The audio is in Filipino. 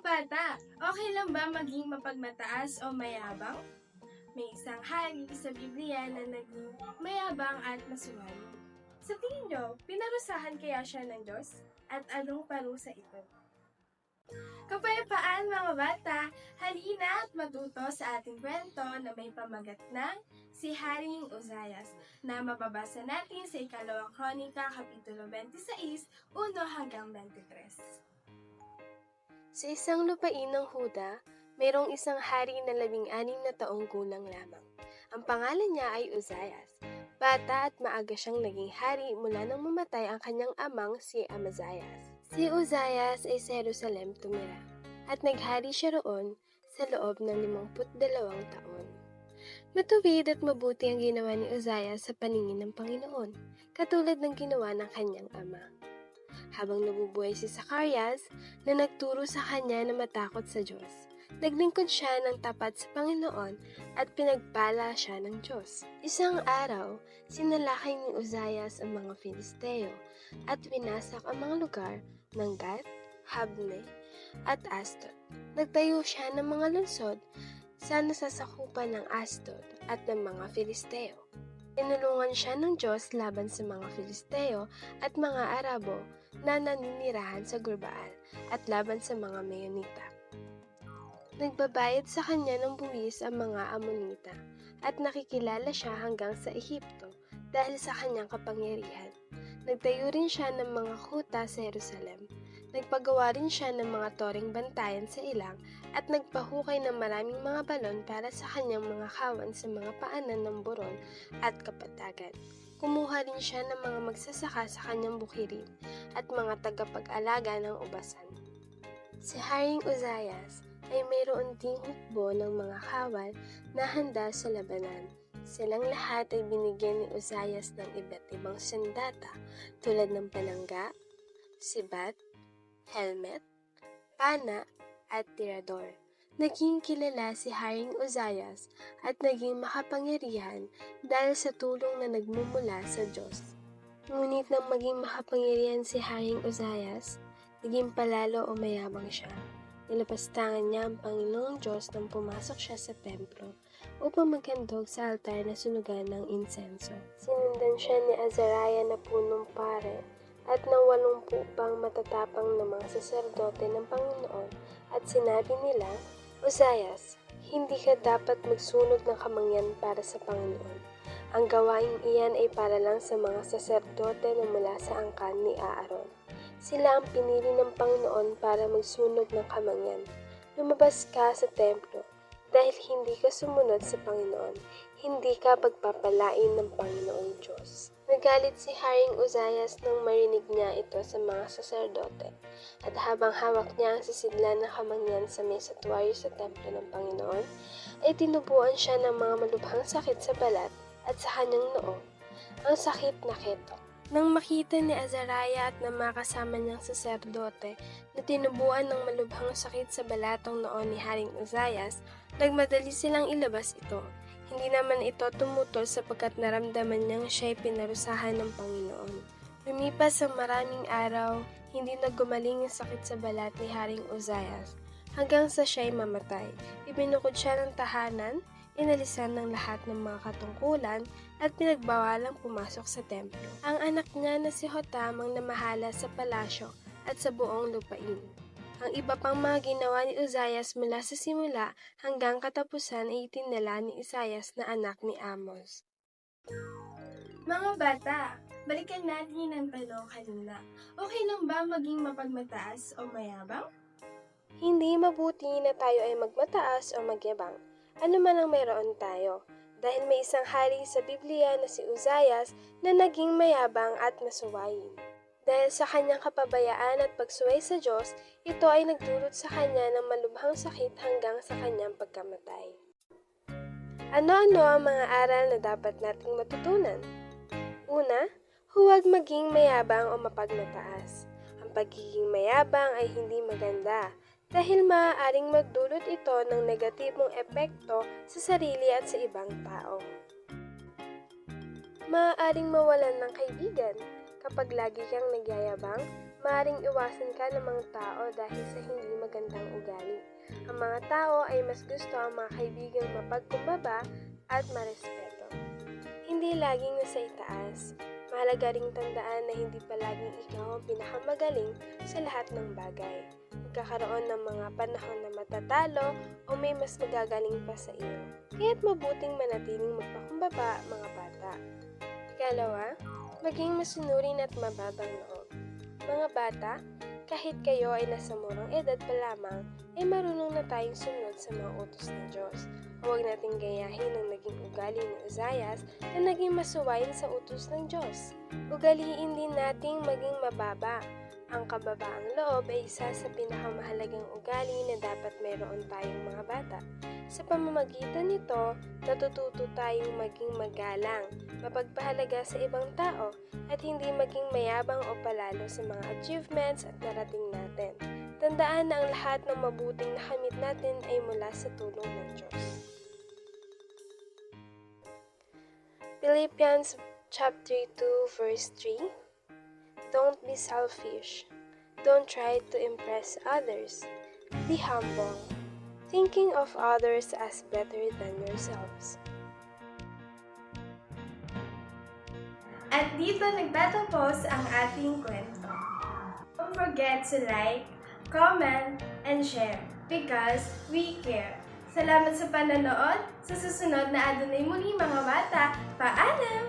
bata, okay lang ba maging mapagmataas o mayabang? May isang hari sa Biblia na naging mayabang at masuway. Sa tingin nyo, pinarusahan kaya siya ng Diyos? At anong parusa ito? Kapayapaan mga bata, halina at matuto sa ating kwento na may pamagat ng si Haring Uzayas na mababasa natin sa ikalawang kronika, kapitulo 26, 1 hanggang 23. Sa isang lupain ng Huda, mayroong isang hari na labing-anim na taong gulang lamang. Ang pangalan niya ay Uzayas. Bata at maaga siyang naging hari mula nang mamatay ang kanyang amang si Amazayas. Si Uzayas ay sa Jerusalem tumira at naghari siya roon sa loob ng limamput dalawang taon. Matuwid at mabuti ang ginawa ni Uzayas sa paningin ng Panginoon, katulad ng ginawa ng kanyang ama habang nabubuhay si Zacarias na nagturo sa kanya na matakot sa Diyos. Naglingkod siya ng tapat sa Panginoon at pinagpala siya ng Diyos. Isang araw, sinalakay ni Uzayas ang mga Filisteo at winasak ang mga lugar ng Gat, Habne, at Astot. Nagtayo siya ng mga lungsod sa nasasakupan ng Astot at ng mga Filisteo. Tinulungan siya ng Diyos laban sa mga Filisteo at mga Arabo na naninirahan sa Gurbaal at laban sa mga Mayonita. Nagbabayad sa kanya ng buwis ang mga Amonita at nakikilala siya hanggang sa Ehipto dahil sa kanyang kapangyarihan. Nagtayo rin siya ng mga kuta sa Jerusalem. Nagpagawa rin siya ng mga toring bantayan sa ilang at nagpahukay ng maraming mga balon para sa kanyang mga kawan sa mga paanan ng buron at kapatagan. Kumuha rin siya ng mga magsasaka sa kanyang bukirin at mga tagapag-alaga ng ubasan. Si Haring Uzayas ay mayroon ding hukbo ng mga kawal na handa sa labanan. Silang lahat ay binigyan ni Uzayas ng iba't ibang sandata tulad ng palangga, sibat, helmet, pana, at tirador. Naging kilala si Haring Uzayas at naging makapangyarihan dahil sa tulong na nagmumula sa Diyos. Ngunit nang maging makapangyarihan si Haring Uzayas, naging palalo o mayabang siya. Nilapastangan niya ang Panginoong Diyos nang pumasok siya sa templo upang maghandog sa altar na sunugan ng insenso. Sinundan siya ni Azariah na punong pare at ng walumpu pang matatapang na mga saserdote ng Panginoon at sinabi nila, Uzayas, hindi ka dapat magsunog ng kamangyan para sa Panginoon. Ang gawain iyan ay para lang sa mga saserdote na mula sa angkan ni Aaron. Sila ang pinili ng Panginoon para magsunog ng kamangyan. Lumabas ka sa templo dahil hindi ka sumunod sa Panginoon, hindi ka pagpapalain ng Panginoong Diyos. Nagalit si Haring Uzayas nang marinig niya ito sa mga saserdote, at habang hawak niya ang sisidlan ng kamangyan sa may sa templo ng Panginoon, ay tinubuan siya ng mga malubhang sakit sa balat at sa kanyang noo, ang sakit na keto. Nang makita ni Azariah at ng mga kasama niyang saserdote na tinubuan ng malubhang sakit sa balatong noon ni Haring Uzayas, nagmadali silang ilabas ito. Hindi naman ito tumutol sapagkat naramdaman niyang siya'y pinarusahan ng Panginoon. Lumipas ang maraming araw, hindi na gumaling ang sakit sa balat ni Haring Uzayas hanggang sa siya'y mamatay. Ibinukod siya ng tahanan, inalisan ng lahat ng mga katungkulan at pinagbawalang pumasok sa templo. Ang anak niya na si Hotam ang namahala sa palasyo at sa buong lupain. Ang iba pang mga ginawa ni Uzayas mula sa simula hanggang katapusan ay itinala ni Isayas na anak ni Amos. Mga bata, balikan natin ang tanong kanina. Okay lang ba maging mapagmataas o mayabang? Hindi mabuti na tayo ay magmataas o magyabang. Ano man ang mayroon tayo. Dahil may isang hari sa Biblia na si Uzayas na naging mayabang at masuwayin. Dahil sa kanyang kapabayaan at pagsuway sa Diyos, ito ay nagdulot sa kanya ng malubhang sakit hanggang sa kanyang pagkamatay. Ano-ano ang mga aral na dapat nating matutunan? Una, huwag maging mayabang o mapagmataas. Ang pagiging mayabang ay hindi maganda dahil maaaring magdulot ito ng negatibong epekto sa sarili at sa ibang tao. Maaaring mawalan ng kaibigan. Kapag lagi kang nagyayabang, maaaring iwasan ka ng mga tao dahil sa hindi magandang ugali. Ang mga tao ay mas gusto ang mga kaibigang mapagkumbaba at marespeto. Hindi laging nasa itaas. Mahalaga ring tandaan na hindi palaging ikaw ang pinakamagaling sa lahat ng bagay. Magkakaroon ng mga panahon na matatalo o may mas magagaling pa sa iyo. Kaya't mabuting manatiling magpakumbaba mga bata. Ikalawa, maging masunurin at mababang loob. Mga bata, kahit kayo ay nasa murang edad pa lamang, ay marunong na tayong sumunod sa mga utos ng Diyos. Huwag nating gayahin ang naging ugali ni Uzayas na naging masuwayin sa utos ng Diyos. Ugaliin din nating maging mababa. Ang kababaang loob ay isa sa pinakamahalagang ugali na dapat mayroon tayong mga bata. Sa pamamagitan nito, natututo tayong maging magalang, mapagpahalaga sa ibang tao, at hindi maging mayabang o palalo sa mga achievements at narating natin. Tandaan na ang lahat ng mabuting nakamit natin ay mula sa tulong ng Diyos. Philippians chapter 2 verse 3 Don't be selfish. Don't try to impress others. Be humble, thinking of others as better than yourselves. At dito nagtatapos ang ating kwento. Don't forget to like, comment, and share because we care. Salamat sa panonood. Sa susunod na adunay muli mga bata. Paalam!